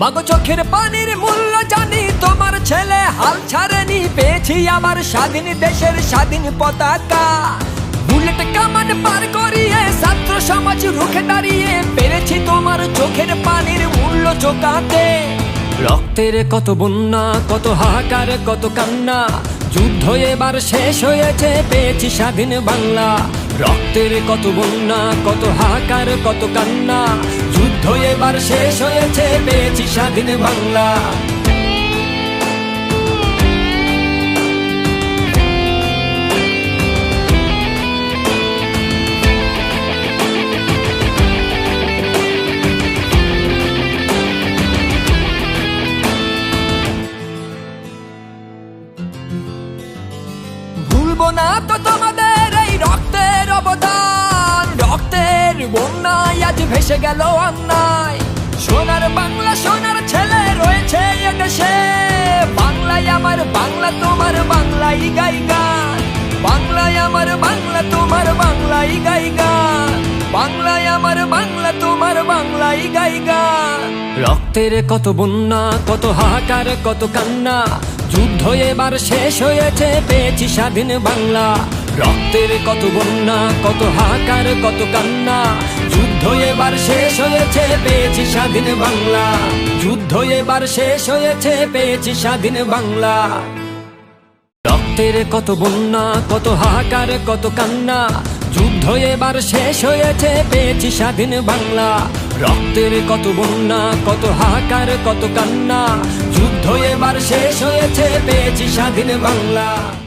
মাগো চোখের পানির মূল্য জানি, তোমার ছেলে হাল ছাড়েনি, পেয়েছি আবার স্বাধীন দেশের স্বাধীন পতাকা। বুলেট কামান পার করিয়ে ছাত্র সমাজ রুখে দাঁড়িয়ে, পেরেছি তোমার চোখের পানির মূল্য চোকাতে। রক্তের কত বন্যা, কত হাহাকার, কত কান্না, যুদ্ধ এবার শেষ হয়েছে, পেয়েছি স্বাধীন বাংলা। রক্তের কত বন্যা, কত হাহাকার, কত কান্না যুদ্ধ এবার শেষ হয়েছে পেয়েছি স্বাধীন বাংলা। না তো ভেসে গেল অন্যায়। সোনার বাংলা, সোনার ছেলে রয়েছে এদেশে। বাংলায় আমার বাংলা, তোমার বাংলাই গাই গান বাংলায় আমার বাংলা, তোমার বাংলাই গাই গান বাংলায় আমার বাংলা, তোমার বাংলাই গাই গান রক্তের কত বন্যা, কত হাহাকার, কত কান্না। যুদ্ধ এবার শেষ হয়েছে, পেয়েছি স্বাধীন বাংলা। রক্তের কত বন্যা, কত হাহাকার, কত কান্না। যুদ্ধ এবার শেষ হয়েছে, পেয়েছি স্বাধীন বাংলা। যুদ্ধ এবার শেষ হয়েছে, পেয়েছি স্বাধীন বাংলা। রক্তের কত বন্যা, কত হাহাকার, কত কান্না। যুদ্ধ এবার শেষ হয়েছে, পেয়েছি স্বাধীন বাংলা। রক্তের কত বন্যা, কত হাহাকার, কত কান্না। যুদ্ধ এবার শেষ হয়েছে, পেয়েছি স্বাধীন বাংলা।